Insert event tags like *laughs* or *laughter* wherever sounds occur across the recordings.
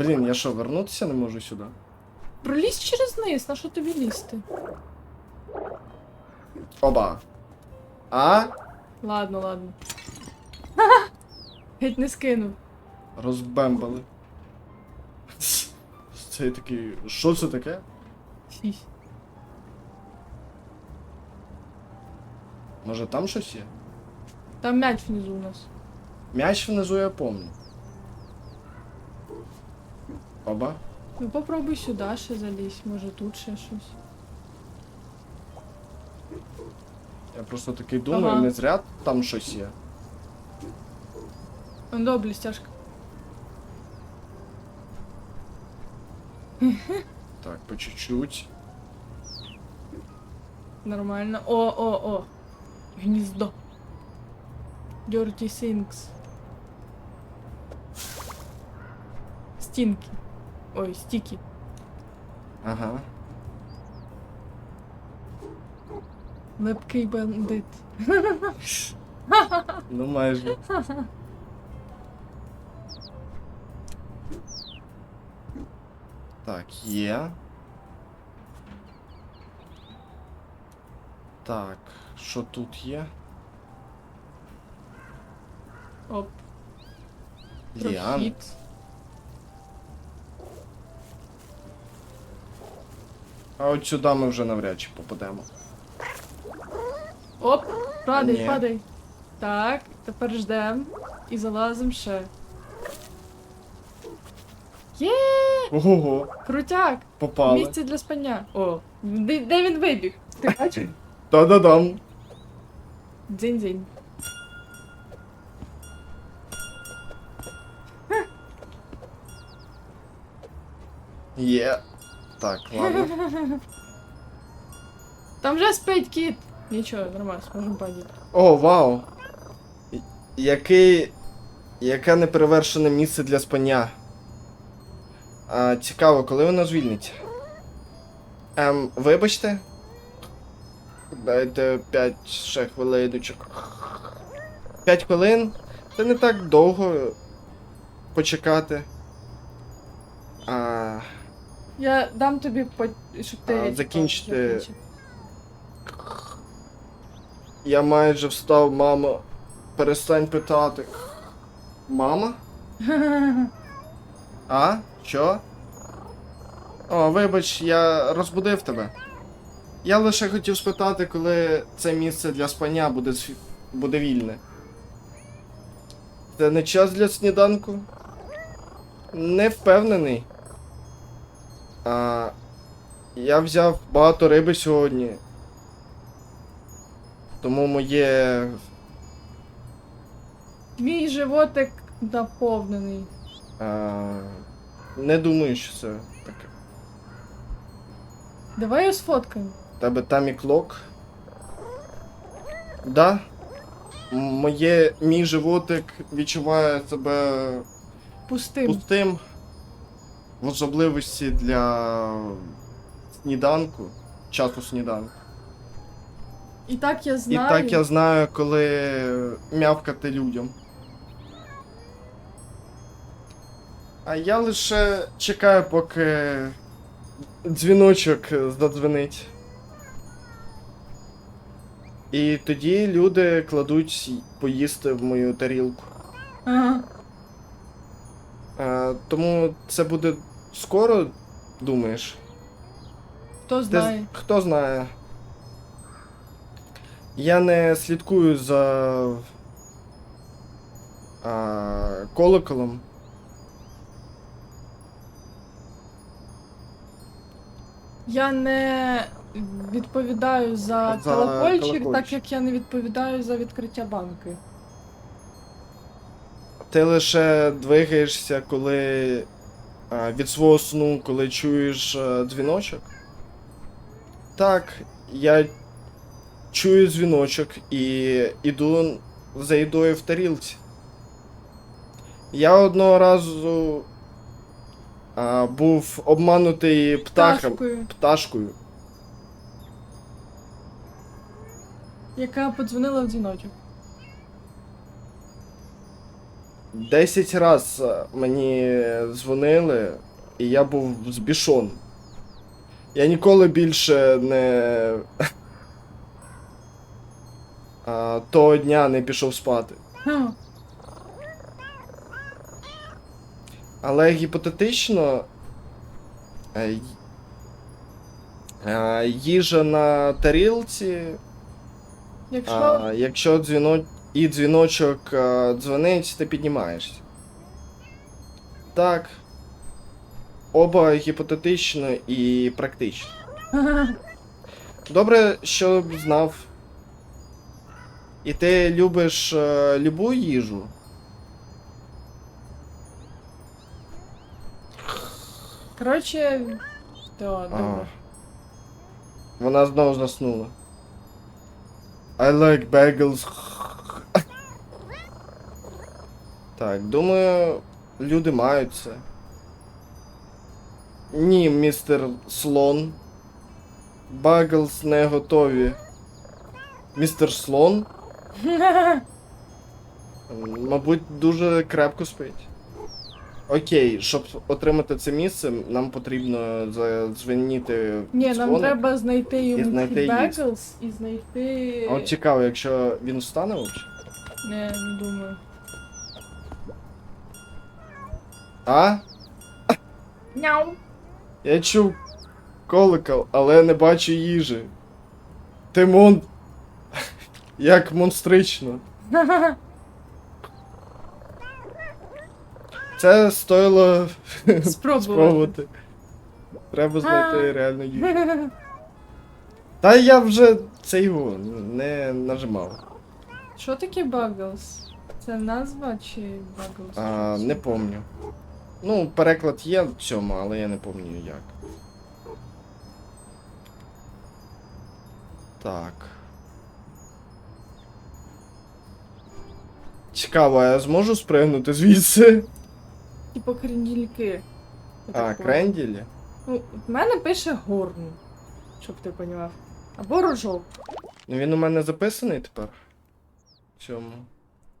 Блін, я що, вернутися не можу сюди? Пролізь через низ, на що тобі лізти? Оба. А? Ладно, ладно. *laughs* Геть не скинув. Розбембали. *laughs* Це такий. Що це таке? Фісь. Може там щось є? Там м'яч внизу у нас. М'яч внизу я помню. Оба. Ну попробуй сюди ще залізь, може тут ще щось. Я просто такий думаю, Ага. не зря там щось є. Он до блістяшка. *laughs* Так, по чуть-чуть. Нормально. О, о, о. Гніздо. Dirty Things. Стінки. Ой, стіки. Ага. Лепкий бандит. *laughs* Ну майже. Так, є. Так, що тут є? Оп, Ліан. прохід. А от сюди ми вже навряд чи попадемо. Оп, падай, Ні. падай. Так, тепер ждем. І залазим ще. Є! Ого, Крутяк! попали. Місце для спання. О, де, де він вибіг? Ти бачив? Та-да-дам. Дзинь-дзинь. Є. Так, ладно. *laughs* Там вже спить кіт. Нічого, нормально, зможемо падати. О, вау. Який. Яке неперевершене місце для спання. А, цікаво, коли воно звільниться? Ем, вибачте. Дайте 5 ще хвилиночок. 5 хвилин? Це не так довго почекати. А, Я дам тобі по... щоб ти. А, закінчити. закінчив. я майже встав, мамо. Перестань питати. Мама? *laughs* А? Що? О, вибач, я розбудив тебе. Я лише хотів спитати, коли це місце для спання буде, буде вільне. Це не час для сніданку? Не впевнений. А, я взяв багато риби сьогодні. Тому моє. Мій животик наповнений. А, не думаю, що це таке. Давай його сфоткаємо. Тебе там і клок. Да. Моє мій животик відчуває себе Пустим. пустим. В особливості для сніданку. Часу сніданку. І так я І знаю. так я знаю, коли мявкати людям. А я лише чекаю, поки дзвіночок задзвенить. І тоді люди кладуть поїсти в мою тарілку. Ага. А, тому це буде скоро, думаєш? Хто Ти знає. хто знає. Я не слідкую за а, колоколом. Я не відповідаю за, За колокольчик, колокольчик. так як я не відповідаю за відкриття банки. Ти лише двигаєшся, коли від свого сну, коли чуєш дзвіночок. Так, я чую дзвіночок і іду за їдою в тарілці. Я одного разу а, був обманутий птахом, Пташкою, пташкою. яка подзвонила в дзвіночок. 10 раз е, мені дзвонили, і я був збішон. Я ніколи більше не. *laughs* того дня не пішов спати. Але гіпотетично. е, е, Їжа на тарілці, Якщо. а, якщо дзвіно... і дзвіночок е, дзвонить, ти піднімаєшся. Так. Оба гіпотетично і практично. *laughs* Добре, що знав. І ти любиш е, любу їжу? Коротше. Добре. Вона знову заснула. I like bagels. Так, думаю, люди мають це. Ні, містер Слон. Багелс не готові. Містер Слон, *laughs* мабуть, дуже крепко спить. Окей, щоб отримати це місце, нам потрібно задзвеніти Ні, нам треба знайти йому знайти Беклс і знайти. А От цікаво, якщо він встане взагалі. Не, не думаю. А? Няу. Я чув колокол, але не бачу їжі. Тимон. *laughs* Як монстрично. *laughs* Це стоїло Спробувати. спробувати. Треба знайти реальну їжу. *laughs* Та я вже це його не нажимав. Що таке Баглс? Це назва чи Баглс? А, не помню. Ну, переклад є в цьому, але я не пам'ятаю як. Так. Цікаво, а я зможу спригнути звідси? Типу крендільки. А, кренділі? Ну, в мене пише горн, щоб ти понімав. Або рожок. Ну він у мене записаний тепер. В цьому.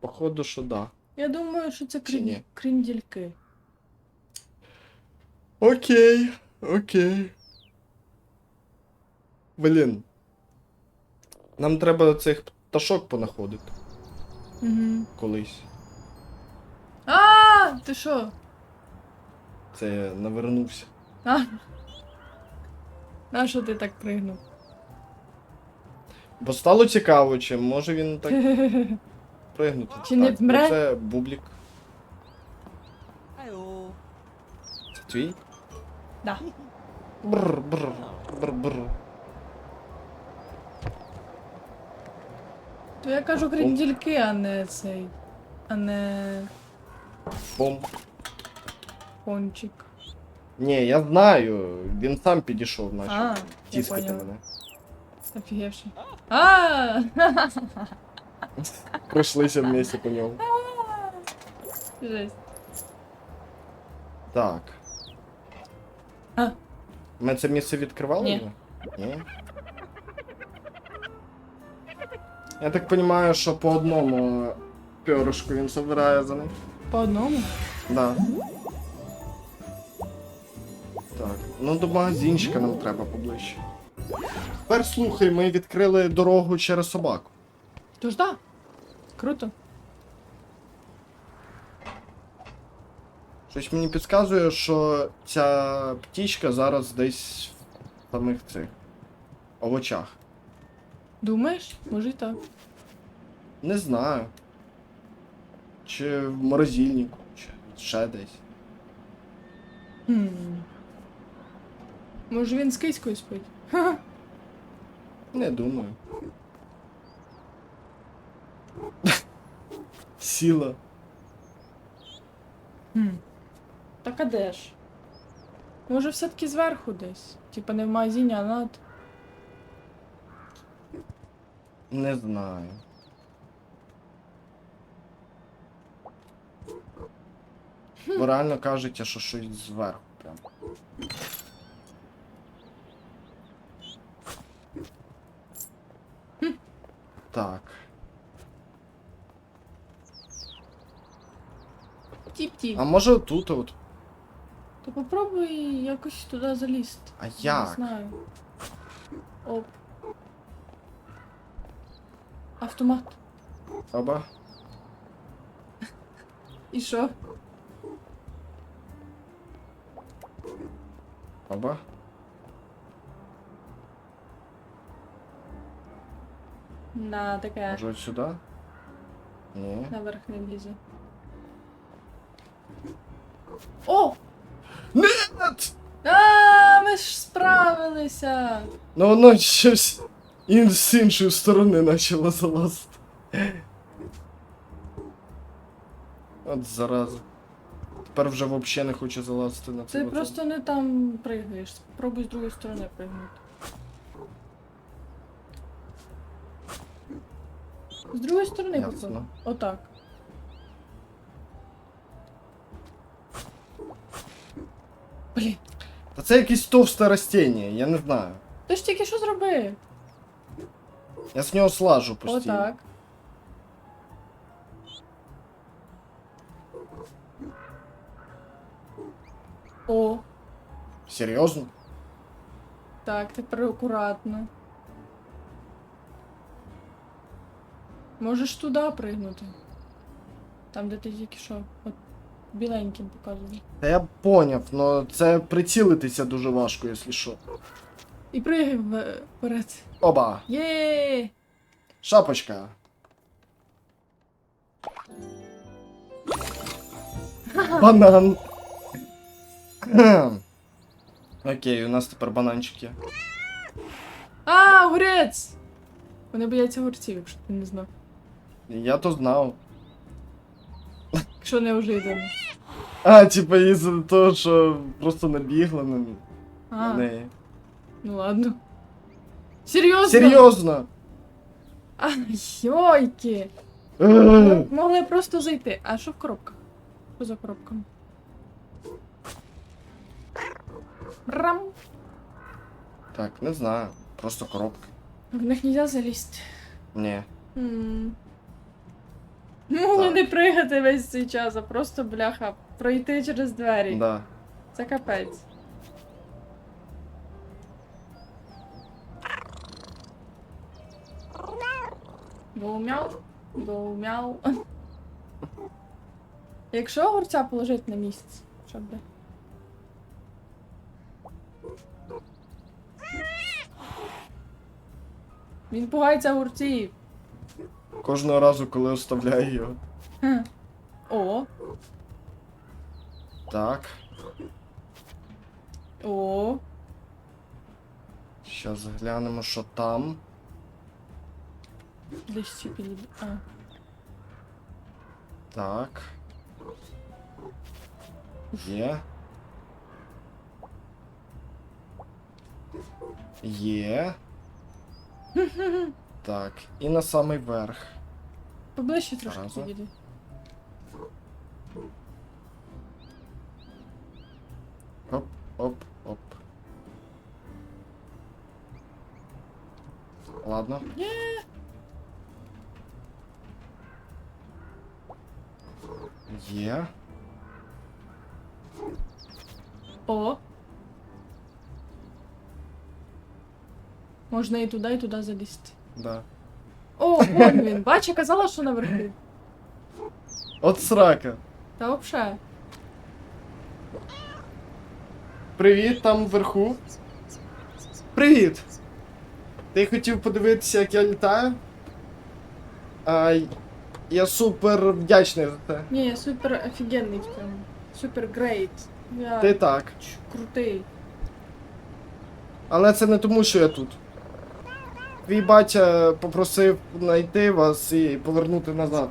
Походу, що да. Я думаю, що це Чи крен... Окей, окей. Блін. Нам треба цих пташок понаходити Угу. колись. А, ти що? Це я навернувся. А? На що ти так пригнув? Бо стало цікаво, чи може він так *laughs* пригнути. Чи не Так, вмре? Це бублік. Це твій? Да. Брр, брр, брр, брр. То я кажу крендільки, а не цей. А не Бом. пончик. Ні, я знаю. Він сам підійшов, наче. А, я Тіскати поняла. мене. Офігевши. А! Пройшлися вместе по ньому. Жесть. Так. А. Ми це місце відкривали? Ні. Ні. Я так розумію, що по одному перышку він собирає за них. По одному? Да. Так, ну до магазинчика нам треба поближче. Тепер слухай, ми відкрили дорогу через собаку. Тож да. Круто. Щось мені підказує, що ця птічка зараз десь в самих цих овочах. Думаєш? Може і так. Не знаю. Чи в морозильнику, чи ще десь. Хм. Може він з киською спить? Ха-ха. Не думаю. *laughs* Сіла. Хм. Так а де ж? Може все-таки зверху десь? Типа не в магазині, а над. Не знаю. Бо реально кажуть, що щось зверху прям. Так. Тіп-тіп. А може тут от? То попробуй якось туди залізти. А Не як? знаю. Оп. Автомат. Оба. І що? Оба. На таке. Може от сюди? Ні. Наверх не влізе. О! А, ми ж справилися! Ну воно щось ін з іншої сторони почало залазити. От зараза. Тепер вже взагалі не хоче залазити на Ти цей просто не там пригаєш. Спробуй з другої сторони пригнути. З другої сторони Ясно. Отак. Блін. Та це якесь товсте растіння, я не знаю. Ти ж тільки що зробив? Я з нього слажу постійно. Отак. О, Серйозно? так, тепер акуратно. Можеш туди пригнути. Там, де ти тільки що. От біленьким показував. Та я поняв, но це прицілитися дуже важко, якщо що. І пригай в- вперед. Оба! Є! Шапочка. Банан. Кхем. Окей, у нас тепер бананчик є. А, огурець! Вони бояться огурців, якщо ти не знав. Я то знав. Якщо неожиданно. А, типа із-за того, що просто набігла на, А, неї. ну ладно. Серйозно? Серйозно? А, йойки! Е, могли просто зайти. А що в коробках? Що за коробками? Рам! Так, не знаю. Просто коробка. В них нельзя залізти. Ні. М. Могли Так. не пригати весь цей час, а просто бляха пройти через двері. Да. Це капець. Гоу-мяу, гоу-мяу. Якщо огурця положити на місце, щоб би. Він пугається огурців. Кожного разу, коли оставляю його. Хм. О, Так. о. Зараз глянемо, що там. Десь ще підійде. А. Так. Є. Є. Так. І на самий верх. Поближче трошки Разом. підійди. Оп, оп, оп. Ладно. Є. О. Можна і туди, і туди залізти. Да. О, вон він. Бач, я казала, що наверху. От срака. Та вообще. Привіт, там вверху. Привіт. Ти хотів подивитися, як я літаю? А, я супер вдячний за це. Ні, я супер офігенний в цьому. Супер грейт. Я Ти так. крутий. Але це не тому, що я тут. Твій батя попросив знайти вас і повернути назад.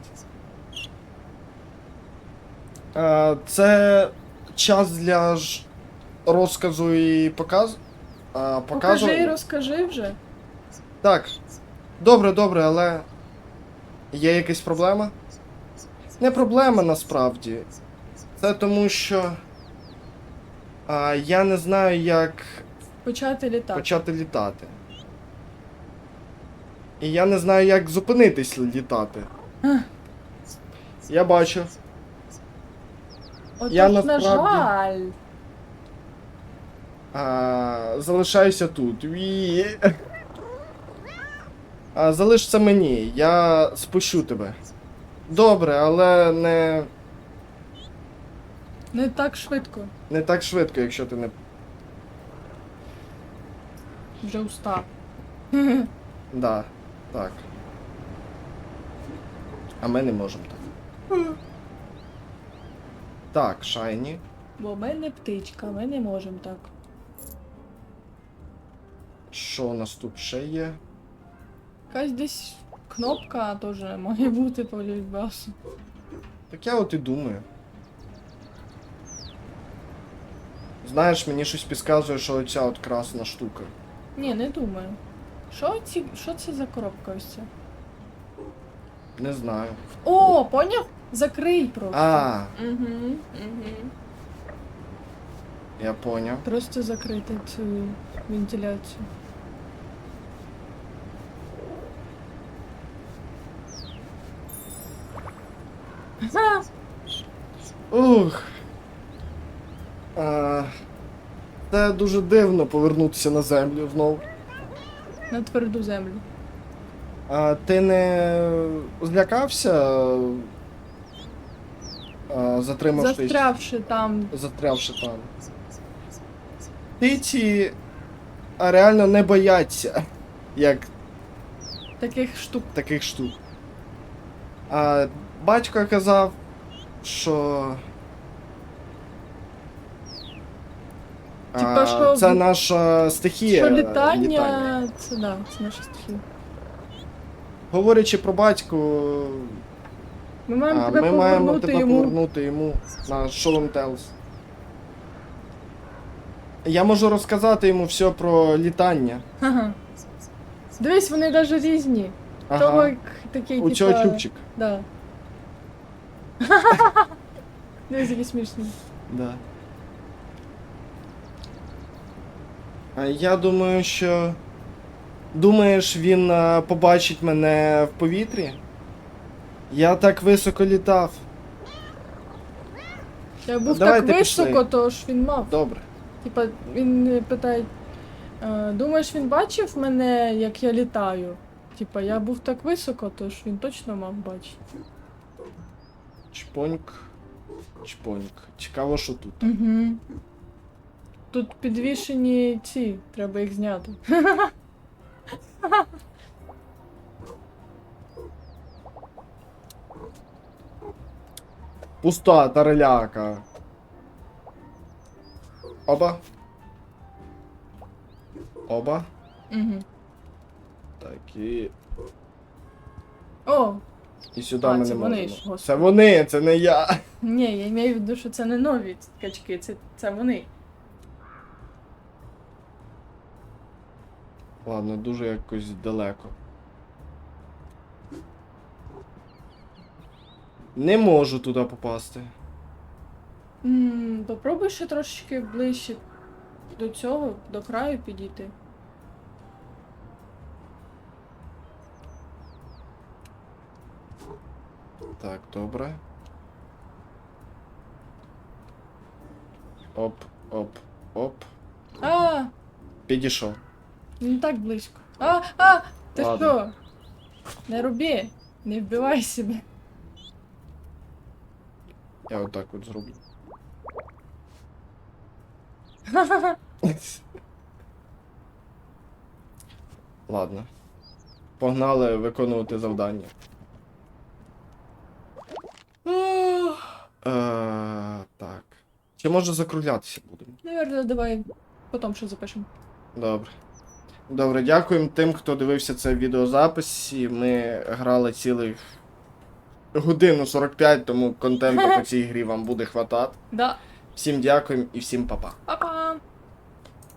Це час для ж... розказу і показ... а, показу. Покажи, розкажи вже. Так. Добре, добре, але. Є якась проблема? Не проблема насправді. Це тому, що. А, я не знаю, як Почати літати. почати літати. І я не знаю, як зупинитись літати. Я бачу. От Я ж, на насправді- жаль. А, залишайся тут. Ві. А, залиш це мені, я спущу тебе. Добре, але не, Не так швидко. не так швидко, якщо ти не. Вже устав. Да, так. А ми не можемо так. Так, Шайні. Бо в мене птичка, ми не можемо так. Що у нас тут ще є? Якась десь кнопка теж має бути по лібасу. Так я от і думаю. Знаєш, мені щось підказує, що оця от красна штука. Ні, не думаю. Що, ці... що це за коробка ось ця? Не знаю. О, поняв? Закрий просто. А, Угу, угу. я поняв. Просто закрити цю вентиляцію. Ха! Ух. А, це дуже дивно повернутися на землю знову. На тверду землю. А ти не злякався, а, затримавшись, Застрявши там. застрявши там? Птиці а, реально не бояться, як Таких штук. таких штук. А батько казав, що. Типа, що це наша стихія. Що літання, це да, це наша стихія. Говорячи про батьку, Ми маємо тебе ми маємо повернути тебе йому. повернути йому на and Tells. Я можу розказати йому все про літання. Ага. Дивись, вони навіть різні. Ага. Того як такий, У цього чубчик. Да. *laughs* Дивись, які смішні. Да. Я думаю, що. Думаєш, він побачить мене в повітрі? Я так високо літав. Я був Давайте так пішли. високо, то ж він мав. Добре. Типа, він е, питає, «Е, думаєш, він бачив мене, як я літаю? Типа, я був так високо, то ж він точно мав бачити. Чпоньк. Чпоньк. Цікаво, що тут. Угу. Тут підвішені ці, треба їх зняти. Пуста тареляка. Оба. Оба. Угу. Так, і. О, І сюди А, ми це не вони можемо. ж, господи. Це вони, це не я. ні, я маю в виду, що це не нові качки, це, це вони. Ладно, дуже якось далеко. Не можу туди попасти. м попробуй ще трошечки ближче до цього, до краю підійти. Так, добре. Оп, оп, оп. А, Підійшов. Не так близько. А, а, ти Ладно. що? Не роби, не вбивай себе. Я отак от зроблю. *laughs* Ладно. Погнали виконувати завдання. Е, так. Чи може закруглятися будемо? Наверно, давай потім ще запишемо. Добре. Добре, дякуємо тим, хто дивився це відеозапис. І Ми грали цілий годину 45, тому контенту *laughs* по цій грі вам буде хватати. Да. Всім дякуємо і всім па-па. Па-па!